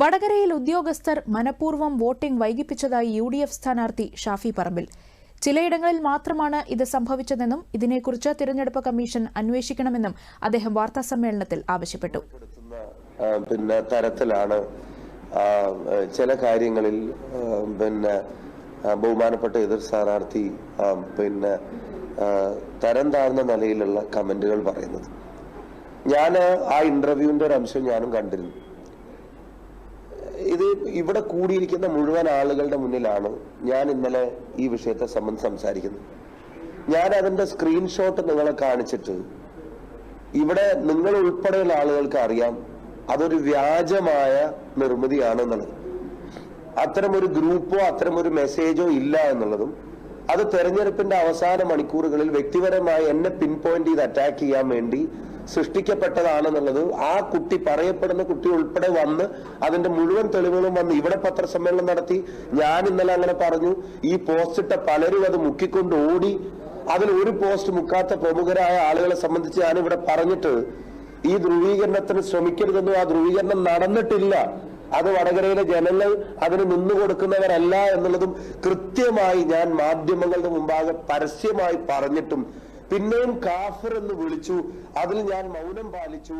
വടകരയിൽ ഉദ്യോഗസ്ഥർ മനഃപൂർവം വോട്ടിംഗ് വൈകിപ്പിച്ചതായി യു ഡി എഫ് സ്ഥാനാർത്ഥി ഷാഫി പറമ്പിൽ. ചിലയിടങ്ങളിൽ മാത്രമാണ് ഇത് സംഭവിച്ചതെന്നും ഇതിനെക്കുറിച്ച് തിരഞ്ഞെടുപ്പ് കമ്മീഷൻ അന്വേഷിക്കണമെന്നും അദ്ദേഹം വാർത്താസമ്മേളനത്തിൽ ആവശ്യപ്പെട്ടു. പിന്നെ തരത്തിലാണ് ചില കാര്യങ്ങളിൽ പിന്നെ ബഹുമാനപ്പെട്ട എതിർ സ്ഥാനാർത്ഥി പിന്നെ തരം താഴ്ന്ന നിലയിലുള്ള കമന്റുകൾ പറയുന്നത്. ഞാൻ ആ ഇന്റർവ്യൂവിന്റെ ഒരു അംശം ഞാനും കണ്ടിരുന്നു. ഇത് ഇവിടെ കൂടിയിരിക്കുന്ന മുഴുവൻ ആളുകളുടെ മുന്നിലാണ് ഞാൻ ഇന്നലെ ഈ വിഷയത്തെ സംബന്ധിച്ച് സംസാരിക്കുന്നത്. ഞാൻ അതിന്റെ സ്ക്രീൻഷോട്ട് നിങ്ങളെ കാണിച്ചിട്ട് ഇവിടെ നിങ്ങൾ ഉൾപ്പെടെയുള്ള ആളുകൾക്ക് അറിയാം അതൊരു വ്യാജമായ നിർമ്മിതിയാണ് എന്നുള്ളത് അത്തരമൊരു ഗ്രൂപ്പോ അത്തരമൊരു മെസ്സേജോ ഇല്ല എന്നുള്ളതും അത് തെരഞ്ഞെടുപ്പിന്റെ അവസാന മണിക്കൂറുകളിൽ വ്യക്തിപരമായി എന്നെ പിൻ പോയിന്റ് ചെയ്ത് അറ്റാക്ക് ചെയ്യാൻ വേണ്ടി സൃഷ്ടിക്കപ്പെട്ടതാണെന്നുള്ളത് ആ കുട്ടി പറയപ്പെടുന്ന കുട്ടി ഉൾപ്പെടെ വന്ന് അതിന്റെ മുഴുവൻ തെളിവുകളും വന്ന് ഇവിടെ പത്രസമ്മേളനം നടത്തി. ഞാൻ ഇന്നലെ അങ്ങനെ പറഞ്ഞു. ഈ പോസ്റ്റ് ഇട്ട പലരും അത് മുക്കിക്കൊണ്ട് ഓടി. അതിൽ ഒരു പോസ്റ്റ് മുക്കാത്ത പ്രമുഖരായ ആളുകളെ സംബന്ധിച്ച് ഇവിടെ പറഞ്ഞിട്ട് ഈ ധ്രുവീകരണത്തിന് ശ്രമിക്കരുതെന്നും ആ ധ്രുവീകരണം നടന്നിട്ടില്ല. അത് വടകരയിലെ ജനങ്ങൾ അതിന് നിന്നു കൊടുക്കുന്നവരല്ല എന്നുള്ളതും കൃത്യമായി ഞാൻ മാധ്യമങ്ങളുടെ മുമ്പാകെ പരസ്യമായി പറഞ്ഞിട്ടും പിന്നെയും കാഫിർ എന്ന് വിളിച്ചു. അതിൽ ഞാൻ മൗനം പാലിച്ചു.